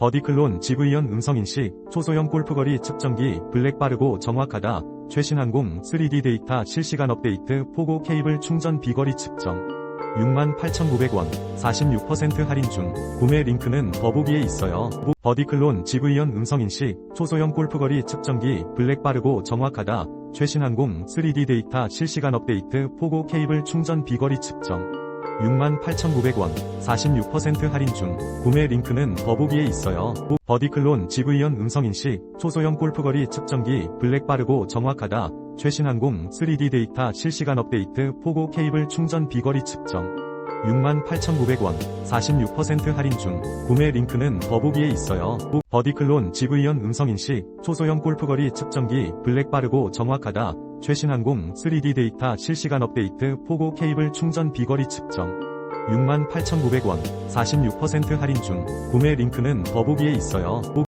버디클론 GV1 음성인식 초소형 골프거리 측정기 블랙 빠르고 정확하다 최신 항공 3D 데이터 실시간 업데이트 포고 케이블 충전 비거리 측정. 68,900원 46% 할인 중. 구매 링크는 더보기에 있어요. 버디클론 GV1 음성인식 초소형 골프거리 측정기 블랙 빠르고 정확하다 최신 항공 3D 데이터 실시간 업데이트 포고 케이블 충전 비거리 측정 68,900원 46% 할인 중 구매 링크는 더보기에 있어요. 버디클론 GV1 음성인식 초소형 골프거리 측정기 블랙 빠르고 정확하다 최신 항공 3D 데이터 실시간 업데이트 포고 케이블 충전 비거리 측정 68,900원 46% 할인 중 구매 링크는 더보기에 있어요. 버디클론 GV1 음성인식 초소형 골프거리 측정기 블랙 빠르고 정확하다 최신 항공 3D 데이터 실시간 업데이트 포고 케이블 충전 비거리 측정 68,900원 46% 할인 중 구매 링크는 더보기에 있어요.